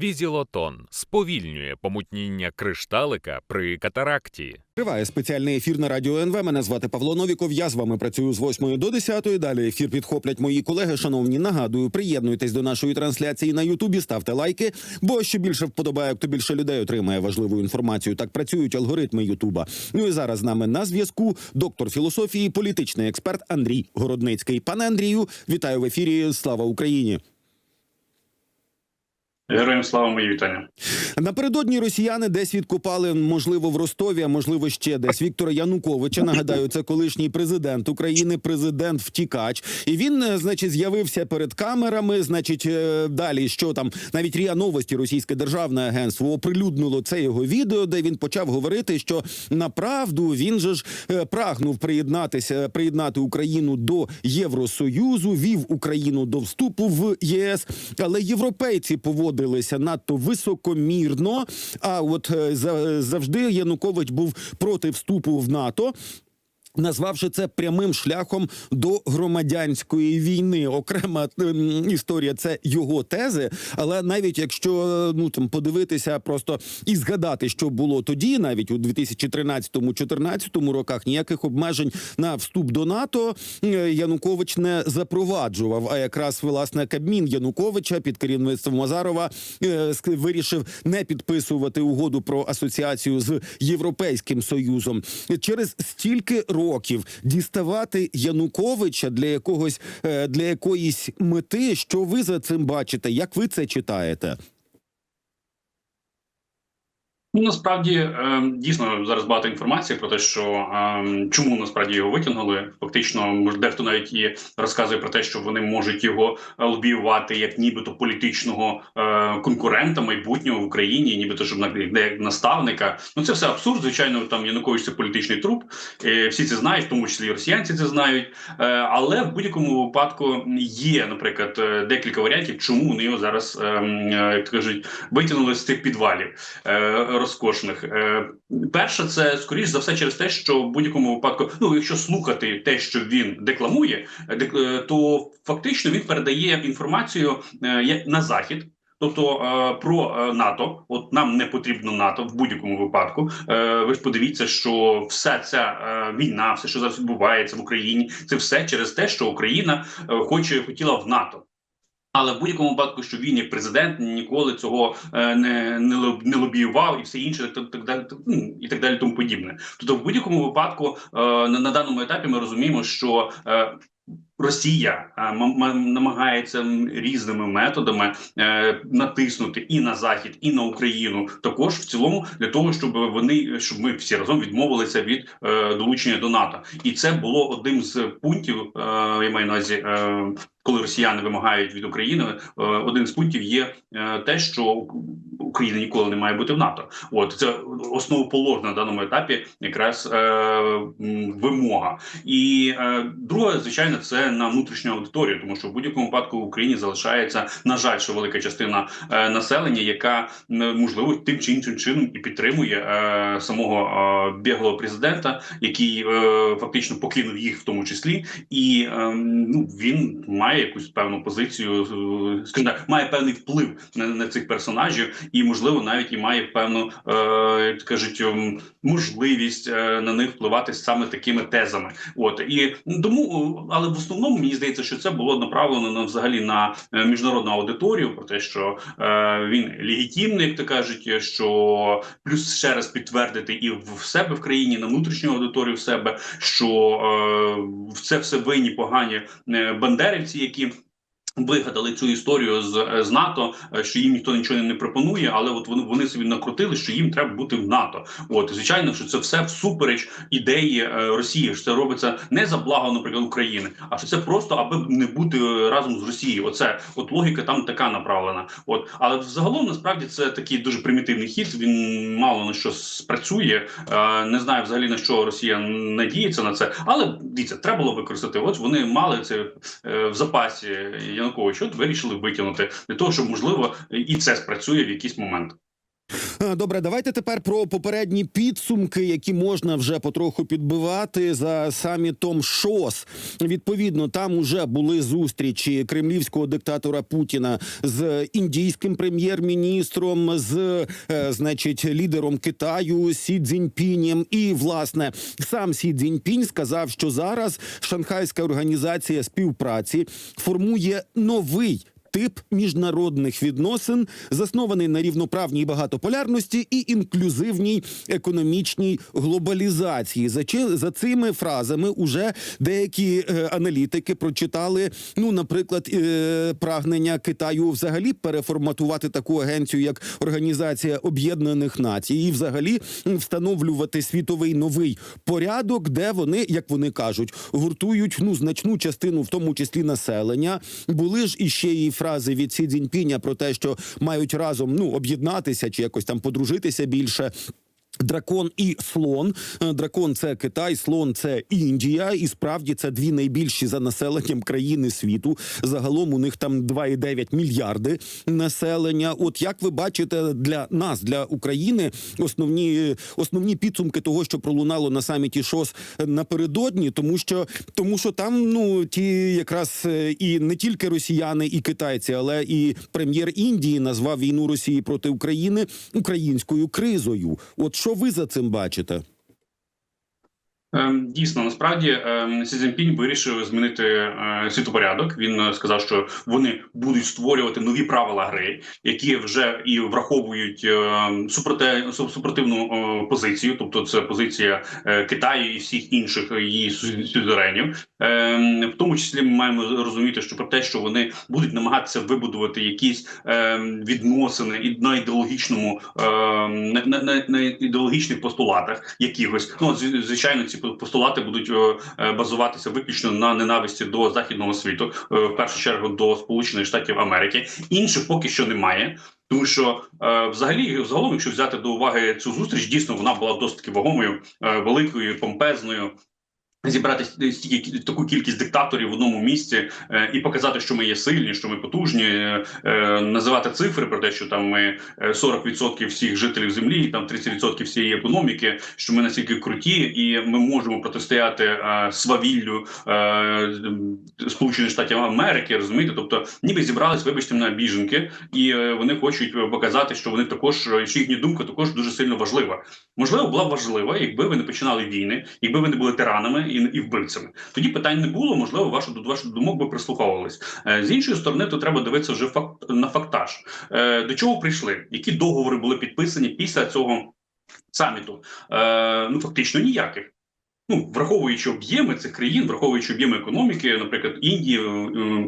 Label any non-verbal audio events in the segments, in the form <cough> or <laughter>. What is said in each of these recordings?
Візілотон сповільнює помутніння кришталика при катаракті. Триває спеціальний ефір на радіо НВ. Мене звати Павло Новіков. Я з вами працюю з 8 до 10. Далі ефір підхоплять мої колеги. Шановні, нагадую, приєднуйтесь до нашої трансляції на Ютубі, ставте лайки. Бо що більше вподобає, то більше людей отримає важливу інформацію. Так працюють алгоритми Ютуба. Ну і зараз з нами на зв'язку доктор філософії, політичний експерт Андрій Городницький. Пане Андрію, вітаю в ефірі. Слава Україні! Героям слава мої вітання. Напередодні росіяни десь відкопали, можливо, в Ростові, а можливо ще десь Віктора Януковича. Нагадаю, це колишній президент України, президент втікач. І він, е, значить, з'явився перед камерами. Значить, е, далі що там навіть Ріа Новості, російське державне агентство, оприлюднило це його відео, де він почав говорити, що направду він же ж е, прагнув приєднатися, приєднати Україну до Євросоюзу, вів Україну до вступу в ЄС, але європейці поводилися надто високомірно. А от е, завжди Янукович був проти вступу в НАТО. Назвавши це прямим шляхом до громадянської війни, окрема ем, історія це його тези. Але навіть якщо е, ну там подивитися просто і згадати, що було тоді, навіть у 2013-2014 роках, ніяких обмежень на вступ до НАТО е, Янукович не запроваджував. А якраз власне Кабмін Януковича під керівництвом Азарова е, вирішив не підписувати угоду про асоціацію з Європейським Союзом. Через стільки років діставати Януковича для якогось е, для якоїсь мети. Що ви за цим бачите? Як ви це читаєте? Ну насправді е, дійсно зараз багато інформації про те, що е, чому насправді його витягнули. Фактично, дехто навіть і розказує про те, що вони можуть його е, лобіювати як нібито політичного е, конкурента майбутнього в Україні, нібито щоб як наставника. Ну це все абсурд. Звичайно, там Янукович це політичний труп. Всі це знають, в тому числі і росіянці це знають. Е, але в будь-якому випадку є, наприклад, декілька варіантів, чому вони його зараз е, м, е, як кажуть витягнули з цих підвалів розкошних. Е, перше, це скоріш за все через те, що в будь-якому випадку, ну якщо слухати те, що він декламує, е, дек- е, то фактично він передає інформацію е, на захід. Тобто е, про е, НАТО, от нам не потрібно НАТО в будь-якому випадку. Ви ж подивіться, що вся ця війна, все, що зараз відбувається в Україні, це все через те, що Україна хоче хотіла в НАТО. Але в будь-якому випадку, що він як президент ніколи цього е, не, не, не лобіював і все інше, так, так далі, ну, і так далі, тому подібне. Тобто, в будь-якому випадку е, на, на даному етапі ми розуміємо, що е, Росія е, намагається різними методами е, натиснути і на захід, і на Україну, також в цілому для того, щоб вони щоб ми всі разом відмовилися від е, долучення до НАТО, і це було одним з пунктів. Я маю на увазі, коли росіяни вимагають від України, один з пунктів є те, що Україна ніколи не має бути в НАТО. От це основоположна на даному етапі, якраз вимога. І друге, звичайно, це на внутрішню аудиторію, тому що в будь-якому випадку в Україні залишається на жаль, що велика частина е, населення, яка можливо тим чи іншим чином і підтримує е, самого е, біглого президента, який е, фактично покинув їх в тому числі, і е, ну він має якусь певну позицію, е, скажімо так, має певний вплив на, на цих персонажів, і можливо навіть і має певну е, кажуть можливість е, на них впливати саме такими тезами. От і тому, але в основному мені здається, що це було направлено на взагалі на е, міжнародну аудиторію, про те, що е, він легітимний, як то кажуть, що плюс ще раз підтвердити і в себе в країні на внутрішню аудиторію в себе, що е, це все винні погані е, бандерівці, які. Вигадали цю історію з, е, з НАТО, е, що їм ніхто нічого не пропонує, але от вони вони собі накрутили, що їм треба бути в НАТО. От звичайно, що це все всупереч ідеї е, Росії. Що це робиться не за благо, наприклад, України, а що це просто аби не бути разом з Росією. Оце от логіка там така направлена. От але взагалом насправді це такий дуже примітивний хід. Він мало на що спрацює. Не знаю взагалі на що Росія надіється на це, але дивіться, треба було використати. От вони мали це в запасі Янукович. От вирішили витягнути для того, щоб можливо і це спрацює в якийсь момент. Е, Добре, давайте тепер про попередні підсумки, які можна вже потроху підбивати за самітом ШОС. Відповідно, там уже були зустрічі кремлівського диктатора Путіна з індійським прем'єр-міністром, з е, значить лідером Китаю Сі Цзіньпінем. І власне сам Сі Цзіньпінь сказав, що зараз Шанхайська організація співпраці формує новий тип міжнародних відносин, заснований на рівноправній багатополярності і інклюзивній економічній глобалізації. За, чи- за цими фразами уже деякі е, аналітики прочитали, ну, наприклад, е, прагнення Китаю взагалі переформатувати таку агенцію, як Організація Об'єднаних Націй, і взагалі встановлювати світовий новий порядок, де вони, як вони кажуть, гуртують ну значну частину, в тому числі населення. Були ж іще і фрази від Сі Цзіньпіня про те, що мають разом ну об'єднатися чи якось там подружитися більше. Дракон і слон. Е, Дракон це Китай, слон це Індія. І справді це дві найбільші за населенням країни світу. Загалом у них там 2,9 мільярди населення. От як ви бачите для нас, для України, основні основні підсумки того, що пролунало на саміті ШОС напередодні, тому що тому, що там ну ті якраз е, і не тільки росіяни і китайці, але і прем'єр Індії назвав війну Росії проти України українською кризою. От що ви за цим бачите? Ем, Дійсно, насправді ем, Сі вирішив змінити е, світопорядок. Він е, сказав, що вони будуть створювати нові правила гри, які вже і враховують е, су- супротивну позицію, тобто це позиція е, Китаю і всіх інших її сюзеренів. Ем, В тому числі ми маємо розуміти, що про те, що вони будуть намагатися вибудувати якісь ем, відносини і на ідеологічному ем, на, на, на, ідеологічних постулатах якихось. Ну звичайно, ці постулати будуть е, е, базуватися виключно на ненависті до західного світу, е, в першу чергу до Сполучених Штатів Америки. Інших поки що немає. Тому що е, взагалі, загалом, якщо взяти до уваги цю зустріч, дійсно вона була досить таки вагомою, е, великою, помпезною. Зібрати стільки таку кількість диктаторів в одному місці е, і показати, що ми є сильні, що ми потужні, е, е, називати цифри про те, що там ми е, 40% всіх жителів землі, там 30% всієї економіки, що ми настільки круті, і ми можемо протистояти е, свавіллю е, Сполучених Штатів Америки, розумієте? Тобто, ніби зібрались, вибачте, на біженки, і е, вони хочуть показати, що вони також е, що їхня думка також дуже сильно важлива. Можливо, була б важлива, якби ви не починали війни, якби ви не були тиранами і, і вбивцями. Тоді питань не було. Можливо, вашу до ваших думок би прислуховувались. Е, з іншої сторони, то треба дивитися вже факт на фактаж. Е, до чого прийшли? Які договори були підписані після цього саміту? Е, ну фактично ніяких. Ну, враховуючи об'єми цих країн, враховуючи об'єми економіки, наприклад, Індії,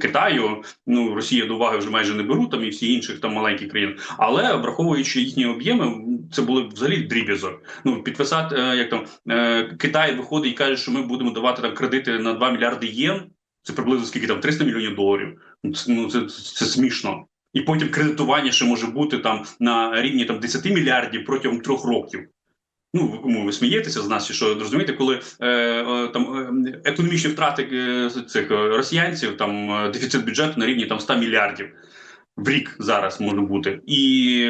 Китаю, ну Росія до уваги вже майже не беруть, там і всі інших там маленьких країн. Але враховуючи їхні об'єми, це були взагалі дріб'язок. Ну підписати е, як там е, Китай виходить і каже, що ми будемо давати там кредити на 2 мільярди єн. Це приблизно скільки там 300 мільйонів доларів. Ну це, ну, це, це смішно. І потім кредитування ще може бути там на рівні там 10 мільярдів протягом трьох років. Ну, кому ви смієтеся з нас, що розумієте, коли е, е, там е, економічні втрати цих росіянців, там дефіцит бюджету на рівні там 100 мільярдів в рік зараз може бути, і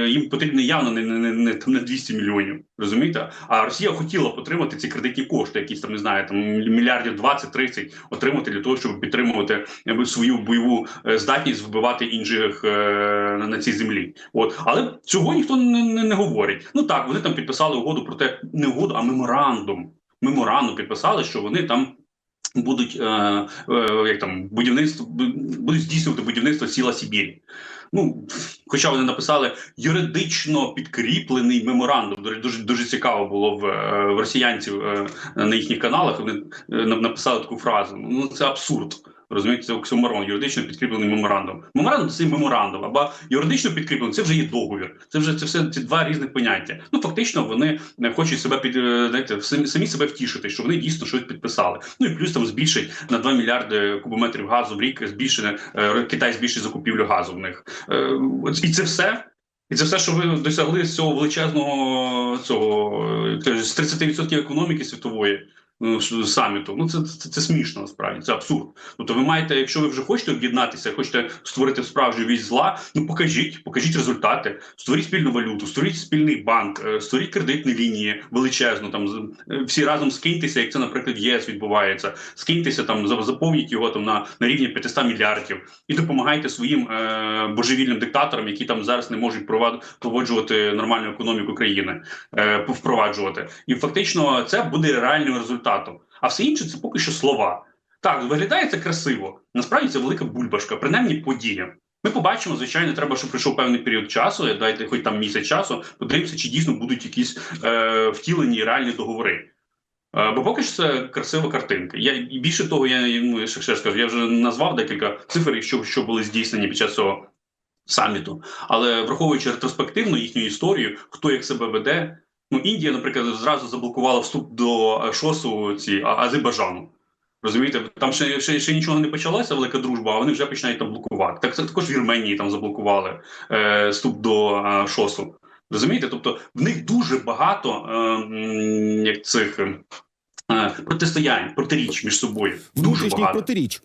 їм потрібно явно не, не, не, там, не 200 мільйонів. Розумієте? А Росія хотіла отримати ці кредитні кошти, якісь там не знаю, там мільярдів 20-30 отримати для того, щоб підтримувати свою бойову е, здатність вбивати інших е, на цій землі. От але цього ніхто не, не, не говорить. Ну так вони там підписали угоду про те, не угоду, а меморандум. Меморандум підписали, що вони там. Будуть е, е, як там будівництво будуть здійснювати будівництво сіла Сибірі. Ну хоча вони написали юридично підкріплений меморандум. Дуже дуже цікаво було в, е, в росіянців на їхніх каналах. Вони на- написали таку фразу. Ну це абсурд. Розумієте, це оксюморон, юридично підкріплений меморандум. Меморандум це меморандум, або юридично підкріплений це вже є договір. Це вже це все ці два різних поняття. Ну фактично вони е, хочуть себе під е, знаєте, самі, самі себе втішити, що вони дійсно щось підписали. Ну і плюс там збільшить на 2 мільярди кубометрів газу в рік. Збільшене е, Китай збільшить закупівлю газу в них. Е, і це все. І це все, що ви досягли з цього величезного цього з 30% економіки світової. Ну, саміту. Ну це, це, це смішно насправді, це абсурд. Тобто, ви маєте, якщо ви вже хочете об'єднатися, хочете створити справжню вісь зла, ну покажіть, покажіть результати, створіть спільну валюту, створіть спільний банк, е, створіть кредитні лінії величезно. Там е, всі разом скиньтеся, як це, наприклад, єС відбувається. Скиньтеся там, за- заповніть його там на, на рівні 500 мільярдів і допомагайте своїм е, божевільним диктаторам, які там зараз не можуть проводжувати нормальну економіку країни, е, впроваджувати. І фактично це буде реальним результатом. А все інше це поки що слова. Так, виглядає це красиво. Насправді це велика бульбашка, принаймні подія. Ми побачимо, звичайно, треба, щоб пройшов певний період часу. Дайте хоч там місяць часу. Подивимося, чи дійсно будуть якісь е, втілені реальні договори. Е, Бо поки що це красива картинка. Я і більше того, я ну, ще, ще скажу, я вже назвав декілька цифр, що, що були здійснені під час цього саміту. Але враховуючи ретроспективно їхню історію, хто як себе веде. Ну, Індія, наприклад, зразу заблокувала вступ до е, ШОСу ці Азербайджану. Розумієте, там ще, ще, ще нічого не почалося, велика дружба, а вони вже починають там блокувати. Так це також в Вірменії там заблокували е, вступ до е, ШОСу. Розумієте? Тобто в них дуже багато е, як цих е, протистоянь, протиріч між собою. Дуже багато. протиріч.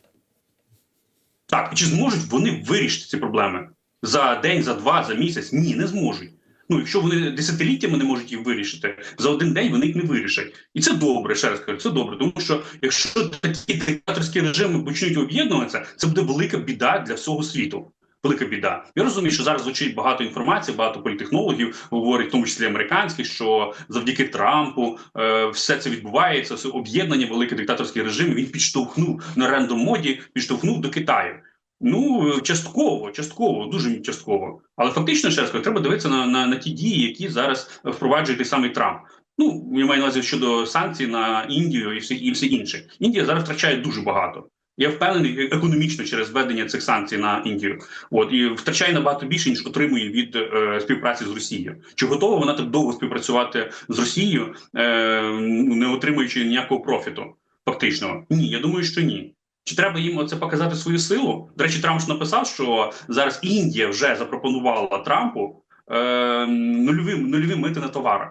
Так, чи зможуть вони вирішити ці проблеми за день, за два, за місяць? Ні, не зможуть. Ну, якщо вони десятиліттями не можуть їх вирішити, за один день вони їх не вирішать. І це добре, ще раз кажу, це добре. Тому що якщо такі диктаторські режими почнуть об'єднуватися, це буде велика біда для всього світу. Велика біда. Я розумію, що зараз звучить багато інформації, багато політехнологів говорять, в тому числі американських, що завдяки Трампу е, все це відбувається. Все об'єднання великих диктаторських режимів. Він підштовхнув на рендом моді, підштовхнув до Китаю. Ну частково, частково, дуже частково. Але фактично ще раз кажу, треба дивитися на, на, на ті дії, які зараз впроваджує той самий Трамп. Ну я маю на увазі щодо санкцій на Індію і все, і все інше. Індія зараз втрачає дуже багато. Я впевнений е- економічно через введення цих санкцій на Індію. От і втрачає набагато більше ніж отримує від е, співпраці з Росією. Чи готова вона так довго співпрацювати з Росією, е, не отримуючи ніякого профіту? Фактично, ні, я думаю, що ні. Чи треба їм оце показати свою силу? До речі, Трамп ж написав, що зараз Індія вже запропонувала Трампу е, нульові, нульові мити на товари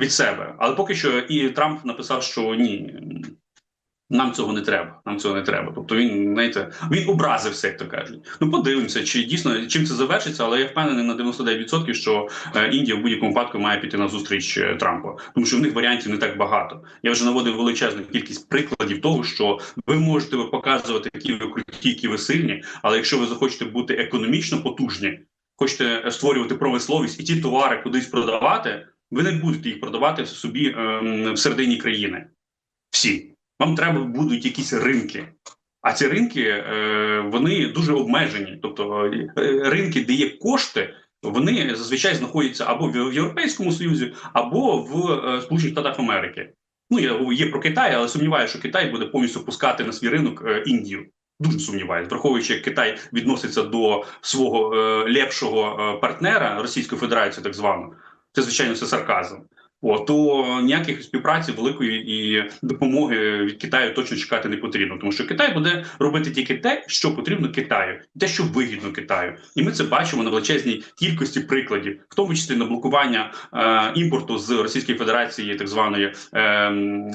від себе. Але поки що і Трамп написав, що ні, нам цього не треба. Нам цього не треба. Тобто він знаєте, він образився, як то кажуть. Ну подивимося, чи дійсно чим це завершиться, але я впевнений на 99%, що е, Індія в будь-якому випадку має піти на зустріч е, Трампу, тому що в них варіантів не так багато. Я вже наводив величезну кількість прикладів того, що ви можете показувати, які ви круті, які ви сильні, але якщо ви захочете бути економічно потужні, хочете створювати промисловість і ті товари кудись продавати, ви не будете їх продавати собі ем, в середині країни. Всі. Вам треба будуть якісь ринки. А ці ринки е, вони дуже обмежені. Тобто е, ринки, де є кошти, вони зазвичай знаходяться або в Європейському Союзі, або в е, Сполучених Штатах Америки. Ну я є про Китай, але сумніваюся, що Китай буде повністю пускати на свій ринок Індію. Дуже сумніваюся, враховуючи, як Китай відноситься до свого лепшого партнера Російської Федерації, так званого. Це звичайно все сарказм. О, то ніяких співпраці великої і допомоги від Китаю точно чекати не потрібно, тому що Китай буде робити тільки те, що потрібно Китаю, те, що вигідно Китаю, і ми це бачимо на величезній кількості прикладів, в тому числі на блокування е, імпорту з Російської Федерації, так званої е,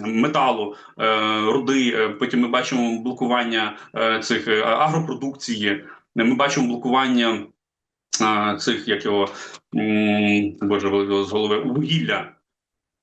металу, е, руди. Потім ми бачимо блокування е, цих е, агропродукції. Ми бачимо блокування е, цих як його м, боже з голови вугілля.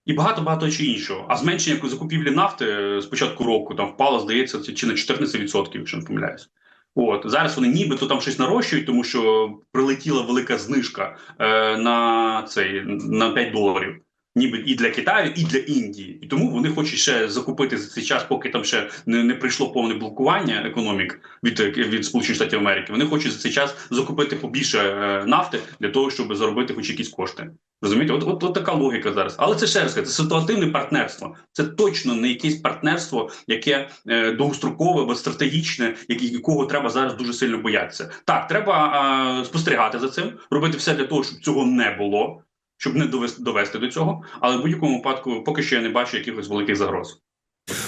І багато багато чи іншого. А зменшення закупівлі нафти е, з початку року там впало, здається, це чи на 14%, якщо не помиляюсь. От зараз вони нібито там щось нарощують, тому що прилетіла велика знижка е, на цей на 5 доларів. Ніби і для Китаю, і для Індії, і тому вони хочуть ще закупити за цей час, поки там ще не, не прийшло повне блокування економік від, від Сполучених Штатів Америки. Вони хочуть за цей час закупити побільше е, нафти для того, щоб заробити хоч якісь кошти. Розумієте, от, от, от така логіка зараз. Але це ще раз це ситуативне партнерство. Це точно не якесь партнерство, яке е, довгострокове або стратегічне, якого треба зараз дуже сильно боятися. Так, треба е, спостерігати за цим, робити все для того, щоб цього не було, щоб не довести, довести до цього. Але в будь-якому випадку, поки що я не бачу якихось великих загроз.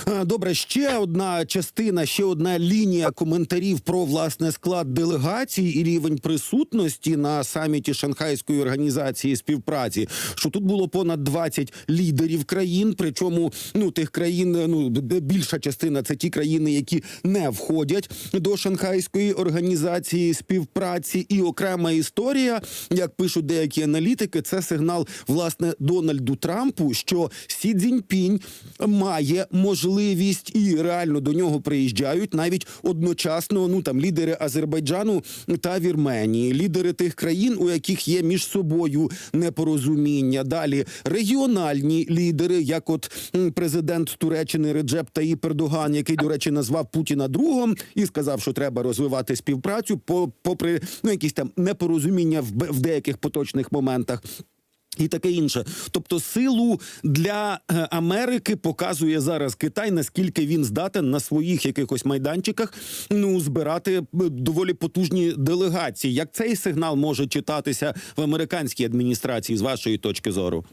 Е, Добре, ще одна частина, ще одна лінія коментарів про власне склад делегації і рівень присутності на саміті Шанхайської організації співпраці. Що тут було понад 20 лідерів країн. Причому ну тих країн, ну більша частина це ті країни, які не входять до Шанхайської організації співпраці. І окрема історія, як пишуть деякі аналітики, це сигнал власне Дональду Трампу, що Сі Цзіньпінь має можливість і реально до нього приїжджають навіть одночасно. Ну там лідери Азербайджану та Вірменії, лідери тих країн, у яких є між собою непорозуміння. Далі регіональні лідери, як от президент Туреччини Реджеп Таїп Ердоган, який, до речі, назвав Путіна другом і сказав, що треба розвивати співпрацю, по- попри ну якісь там непорозуміння в деяких поточних моментах. І таке інше, тобто силу для е, Америки показує зараз Китай, наскільки він здатен на своїх якихось майданчиках ну збирати е, доволі потужні делегації. Як цей сигнал може читатися в американській адміністрації з вашої точки зору?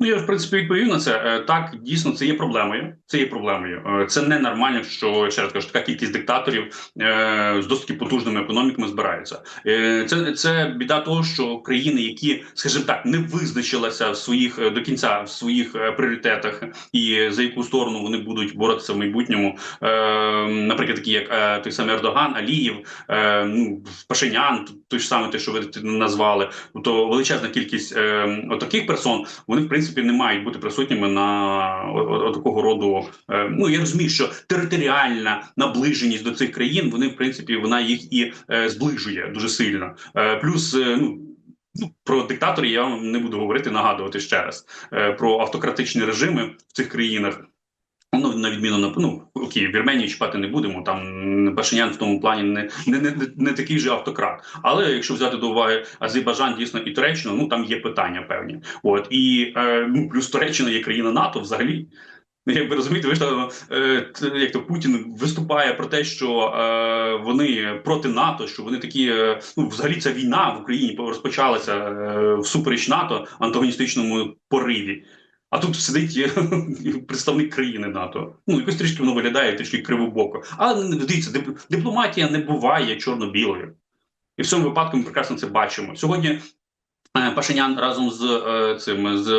Ну, я в принципі відповів на це. Е, Так, дійсно, це є проблемою. Це є проблемою. Е, Це ненормально, що ще раз кажу, така кількість диктаторів е, з досить потужними економіками збираються. Це це біда того, що країни, які, скажімо так, не визначилися в своїх до кінця в своїх пріоритетах і за яку сторону вони будуть боротися в майбутньому. Наприклад, такі як той самий Ердоган, Алієв, е, ну Пашинян, той ж саме те, що ви назвали. Тобто величезна кількість отаких персон, вони в принципі не мають бути присутніми на такого роду. Е, ну я розумію, що територіальна наближеність до цих країн, вони в принципі вона їх і е, зближує дуже сильно. Е, плюс, ну. Ну, про диктаторів я вам не буду говорити, нагадувати ще раз про автократичні режими в цих країнах. Ну, на відміну на ну окей, Вірменію чіпати не будемо. Там Пашинян в тому плані не, не, не, не такий же автократ. Але якщо взяти до уваги Азербайджан, дійсно і Туреччину, ну там є питання певні. От і е, ну плюс Туреччина є країна НАТО взагалі. Ну, Як ви розумієте, ви ж е, як то Путін виступає про те, що е, вони проти НАТО, що вони такі, е, ну взагалі ця війна в Україні розпочалася е, всупереч НАТО антагоністичному пориві. А тут сидить е, <laughs> представник країни НАТО. Ну якось трішки воно виглядає трішки кривобоко. Але дивіться, дипломатія не буває чорно-білою. І в цьому випадку ми прекрасно це бачимо. Сьогодні е, Пашинян разом з е, цим з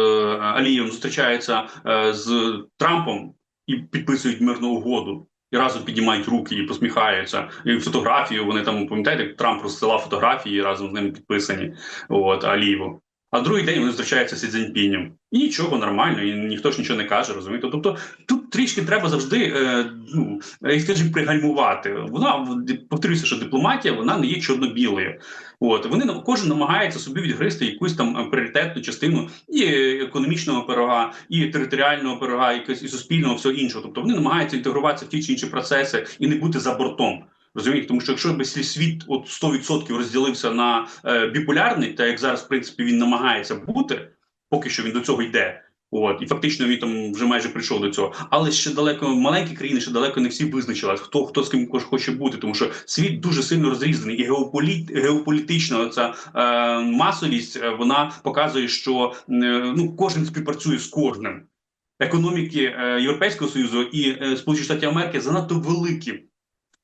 Алієм зустрічається з Трампом і підписують мирну угоду. І разом піднімають руки і посміхаються. І фотографію вони там пам'ятаєте, як Трамп розсилав фотографії разом з ними підписані. От Алієву. А другий день вони зустрічаються з Цзіньпінем. Нічого нормально, і ніхто ж нічого не каже, розумієте? Тобто тут трішки треба завжди е, ну, скажімо, пригальмувати. Вона повторюся, що дипломатія вона не є чорно-білою. От вони кожен намагається собі відгризти якусь там пріоритетну частину і економічного пирога, і територіального пирога, і суспільного, всього іншого. Тобто вони намагаються інтегруватися в ті чи інші процеси і не бути за бортом. Розумієте, тому що якщо свій світ от 100% розділився на е, біполярний, та як зараз в принципі він намагається бути, поки що він до цього йде. От і фактично він там вже майже прийшов до цього. Але ще далеко маленькі країни, ще далеко не всі визначились, хто хто з ким хоче бути, тому що світ дуже сильно розрізаний, і геополіт, геополітична ця е, масовість е, вона показує, що е, ну кожен співпрацює з кожним. Економіки е, Європейського союзу і е, Сполучених Штатів Америки занадто великі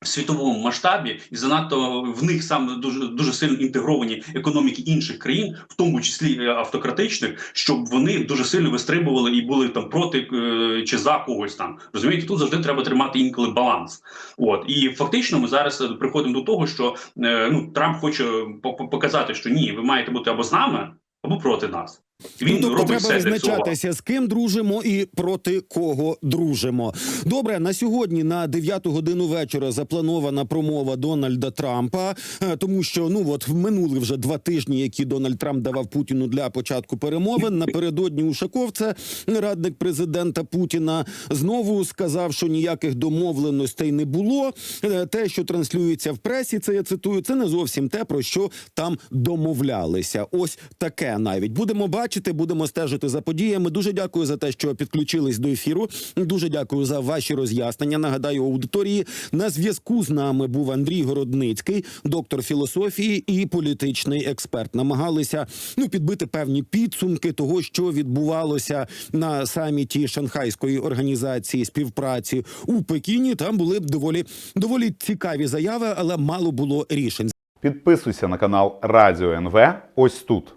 в світовому масштабі, і занадто в них саме дуже дуже сильно інтегровані економіки інших країн, в тому числі е, автократичних, щоб вони дуже сильно вистрибували і були там проти е, чи за когось там. Розумієте, тут завжди треба тримати інколи баланс. От і фактично ми зараз е, приходимо до того, що ну Трамп хоче по- по- показати, що ні, ви маєте бути або з нами, або проти нас. Він ну, тобто треба визначатися, з ким дружимо і проти кого дружимо. Добре, на сьогодні на 9 годину вечора запланована промова Дональда Трампа, е, тому що ну от минули вже два тижні, які Дональд Трамп давав Путіну для початку перемовин. Напередодні Ушаков, це радник президента Путіна, знову сказав, що ніяких домовленостей не було. Е, Те, що транслюється в пресі, це я цитую, це не зовсім те, про що там домовлялися. Ось таке навіть будемо бачити. Бачити. Будемо стежити за подіями. Дуже дякую за те, що підключились до ефіру. Дуже дякую за ваші роз'яснення. Нагадаю, аудиторії на зв'язку з нами був Андрій Городницький, доктор філософії і політичний експерт. Намагалися ну підбити певні підсумки того, що відбувалося на саміті Шанхайської організації співпраці у Пекіні. Там були доволі доволі цікаві заяви, але мало було рішень. Підписуйся на канал Радіо НВ ось тут.